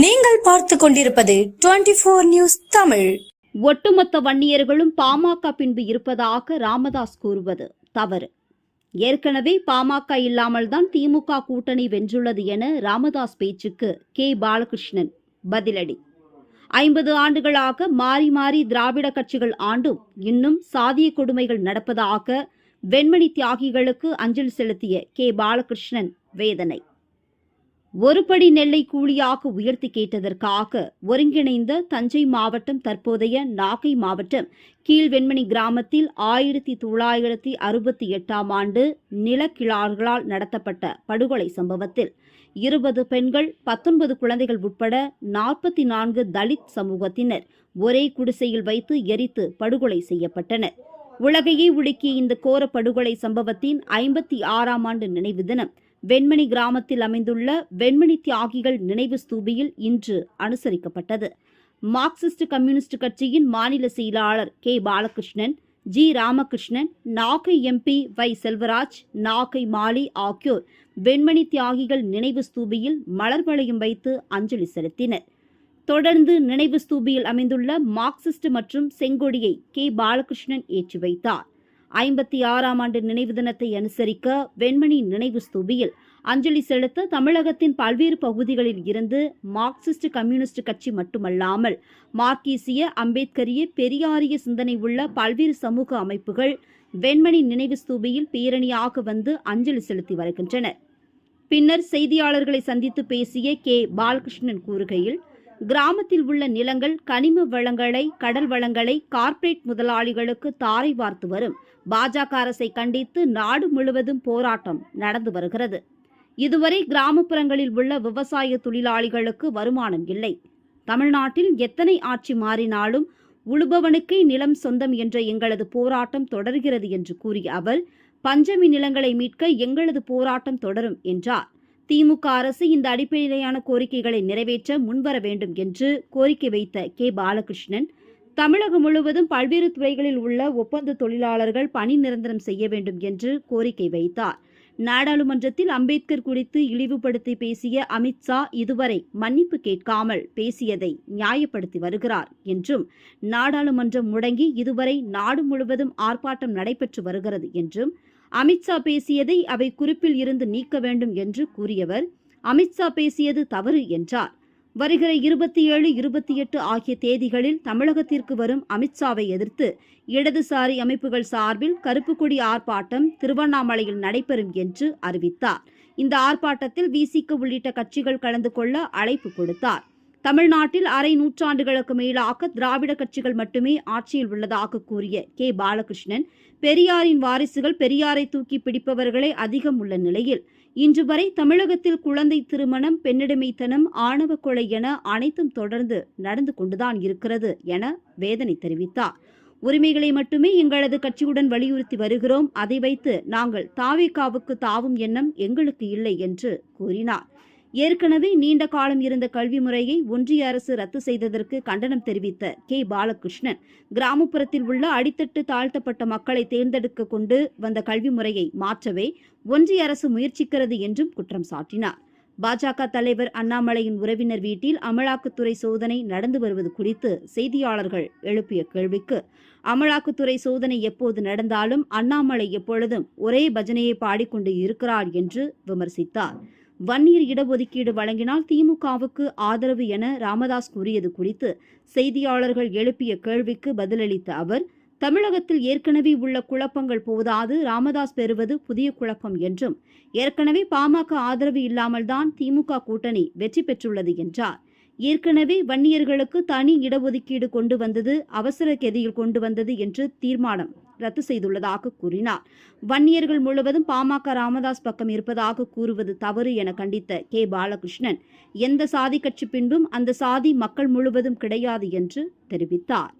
நீங்கள் பார்த்து கொண்டிருப்பது டுவெண்டி போர் நியூஸ் தமிழ். ஒட்டுமொத்த வன்னியர்களும் பாமக பின்பு இருப்பதாக ராமதாஸ் கூறுவது தவறு. ஏற்கனவே பாமக இல்லாமல்தான் திமுக கூட்டணி வென்றுள்ளது என ராமதாஸ் பேச்சுக்கு கே. பாலகிருஷ்ணன் பதிலடி. ஐம்பது ஆண்டுகளாக மாறி மாறி திராவிட கட்சிகள் ஆண்டும் இன்னும் சாதிய கொடுமைகள் நடப்பதாக வெண்மணி தியாகிகளுக்கு அஞ்சலி செலுத்திய கே. பாலகிருஷ்ணன் வேதனை. ஒருபடி நெல்லை கூலியாக உயர்த்தி கேட்டதற்காக ஒருங்கிணைந்த தஞ்சை மாவட்டம் தற்போதைய நாகை மாவட்டம் கீழ்வெண்மணி கிராமத்தில் ஆயிரத்தி தொள்ளாயிரத்தி அறுபத்தி எட்டாம் ஆண்டு நிலக்கிழார்களால் நடத்தப்பட்ட படுகொலை சம்பவத்தில் இருபது பெண்கள் பத்தொன்பது குழந்தைகள் உட்பட நாற்பத்தி நான்கு தலித் சமூகத்தினர் ஒரே குடிசையில் வைத்து எரித்து படுகொலை செய்யப்பட்டனர். உலகையே உலுக்கிய இந்த கோர படுகொலை சம்பவத்தின் ஐம்பத்தி ஆறாம் ஆண்டு நினைவு தினம் வெண்மணி கிராமத்தில் அமைந்துள்ள வெண்மணி தியாகிகள் நினைவு ஸ்தூபியில் இன்று அனுசரிக்கப்பட்டது. மார்க்சிஸ்ட் கம்யூனிஸ்ட் கட்சியின் மாநில செயலாளர் K. Balakrishnan G. Ramakrishnan Nagai MP Vai. Selvaraj Nagai Mali ஆகியோர் வெண்மணி தியாகிகள் நினைவு ஸ்தூபியில் மலர் வளையம் வைத்து அஞ்சலி செலுத்தினர். தொடர்ந்து நினைவு ஸ்தூபியில் அமைந்துள்ள மார்க்சிஸ்ட் மற்றும் செங்கொடியை கே. பாலகிருஷ்ணன் ஏற்றி வைத்தார். ஐம்பத்தி ஆறாம் ஆண்டு நினைவு தினத்தை அனுசரிக்க வெண்மணி நினைவு ஸ்தூபியில் அஞ்சலி செலுத்த தமிழகத்தின் பல்வேறு பகுதிகளில் இருந்து மார்க்சிஸ்ட் கம்யூனிஸ்ட் கட்சி மட்டுமல்லாமல் மார்க்கீசிய அம்பேத்கரிய பெரியாரிய சிந்தனை உள்ள பல்வேறு சமூக அமைப்புகள் வெண்மணி நினைவு ஸ்தூபியில் பேரணியாக வந்து அஞ்சலி செலுத்தி வருகின்றனர். பின்னர் செய்தியாளர்களை சந்தித்து பேசிய கே. பாலகிருஷ்ணன் கூறுகையில் கிராமத்தில் உள்ள நிலங்கள் கனிம வளங்களை கடல் வளங்களை கார்ப்பரேட் முதலாளிகளுக்கு தாரை வார்த்து வரும். பாஜக அரசை கண்டித்து நாடு முழுவதும் போராட்டம் நடந்து வருகிறது. இதுவரை கிராமப்புறங்களில் உள்ள விவசாய தொழிலாளிகளுக்கு வருமானம் இல்லை. தமிழ்நாட்டில் எத்தனை ஆட்சி மாறினாலும் உழுபவனுக்கே நிலம் சொந்தம் என்ற எங்களது போராட்டம் தொடர்கிறது என்று கூறிய அவர் பஞ்சமி நிலங்களை மீட்க எங்களது போராட்டம் தொடரும் என்றார். திமுக அரசு இந்த அடிப்படையிலான கோரிக்கைகளை நிறைவேற்ற முன்வர வேண்டும் என்று கோரிக்கை வைத்த கே. பாலகிருஷ்ணன் தமிழகம் முழுவதும் பல்வேறு துறைகளில் உள்ள ஒப்பந்த தொழிலாளர்கள் பணி நிரந்தரம் செய்ய வேண்டும் என்று கோரிக்கை வைத்தார். நாடாளுமன்றத்தில் அம்பேத்கர் குறித்து இழிவுபடுத்தி பேசிய அமித்ஷா இதுவரை மன்னிப்பு கேட்காமல் பேசியதை நியாயப்படுத்தி வருகிறார் என்றும் நாடாளுமன்றம் முடங்கி இதுவரை நாடு முழுவதும் ஆர்ப்பாட்டம் நடைபெற்று வருகிறது என்றும் அமித்ஷா பேசியதை அவை குறிப்பில் இருந்து நீக்க வேண்டும் என்று கூறியவர் அமித்ஷா பேசியது தவறு என்றார். வருகிற இருபத்தி ஏழு இருபத்தி எட்டு ஆகிய தேதிகளில் தமிழகத்திற்கு வரும் அமித்ஷாவை எதிர்த்து இடதுசாரி அமைப்புகள் சார்பில் கருப்பு கொடி ஆர்ப்பாட்டம் திருவண்ணாமலையில் நடைபெறும் என்று அறிவித்தார். இந்த ஆர்ப்பாட்டத்தில் விசிக உள்ளிட்ட கட்சிகள் கலந்து கொள்ள அழைப்பு கொடுத்தார். தமிழ்நாட்டில் அரை நூற்றாண்டுகளுக்கு மேலாக திராவிட கட்சிகள் மட்டுமே ஆட்சியில் உள்ளதாக கூறிய கே. பாலகிருஷ்ணன் பெரியாரின் வாரிசுகள் பெரியாரை தூக்கி பிடிப்பவர்களே அதிகம் உள்ள நிலையில் இன்று வரை தமிழகத்தில் குழந்தை திருமணம் பெண்ணிடமைத்தனம் ஆணவ கொலை என அனைத்தும் தொடர்ந்து நடந்து கொண்டுதான் இருக்கிறது என வேதனை தெரிவித்தார். உரிமைகளை மட்டுமே எங்களது கட்சியுடன் வலியுறுத்தி வருகிறோம். அதை வைத்து நாங்கள் தாவேகாவுக்கு தாவும் எண்ணம் எங்களுக்கு இல்லை என்று கூறினார். ஏற்கனவே நீண்ட காலம் இருந்த கல்வி முறையை ஒன்றிய அரசு ரத்து செய்ததற்கு கண்டனம் தெரிவித்த கே. பாலகிருஷ்ணன் கிராமப்புறத்தில் உள்ள அடித்தட்டு தாழ்த்தப்பட்ட மக்களை தேர்ந்தெடுக்க கொண்டு வந்த கல்வி முறையை மாற்றவே ஒன்றிய அரசு முயற்சிக்கிறது என்றும் குற்றம் சாட்டினார். பாஜக தலைவர் அண்ணாமலையின் உறவினர் வீட்டில் அமலாக்கத்துறை சோதனை நடந்து வருவது குறித்து செய்தியாளர்கள் எழுப்பிய கேள்விக்கு அமலாக்கத்துறை சோதனை எப்போது நடந்தாலும் அண்ணாமலை எப்பொழுதும் ஒரே பஜனையை பாடிக்கொண்டு இருக்கிறார் என்று விமர்சித்தார். வன்னியர் இடஒதுக்கீடு வழங்கினால் திமுகவுக்கு ஆதரவு என ராமதாஸ் கூறியது குறித்து செய்தியாளர்கள் எழுப்பிய கேள்விக்கு பதிலளித்த அவர் தமிழகத்தில் ஏற்கனவே உள்ள குழப்பங்கள் போதாது ராமதாஸ் பெறுவது புதிய குழப்பம் என்றும் ஏற்கனவே பாமக ஆதரவு இல்லாமல்தான் திமுக கூட்டணி வெற்றி பெற்றுள்ளது என்றார். ஏற்கனவே வன்னியர்களுக்கு தனி இடஒதுக்கீடு கொண்டு வந்தது அவசர கெதியில் கொண்டு வந்தது என்று தீர்மானம் ரத்து செய்துள்ளதாக கூறினார். வன்னியர்கள் முழுவதும் பாமக ராமதாஸ் பக்கம் இருப்பதாக கூறுவது தவறு என கண்டித்த கே. பாலகிருஷ்ணன். எந்த சாதி கட்சி பின்பும் அந்த சாதி மக்கள் முழுவதும் கிடையாது என்று தெரிவித்தார்.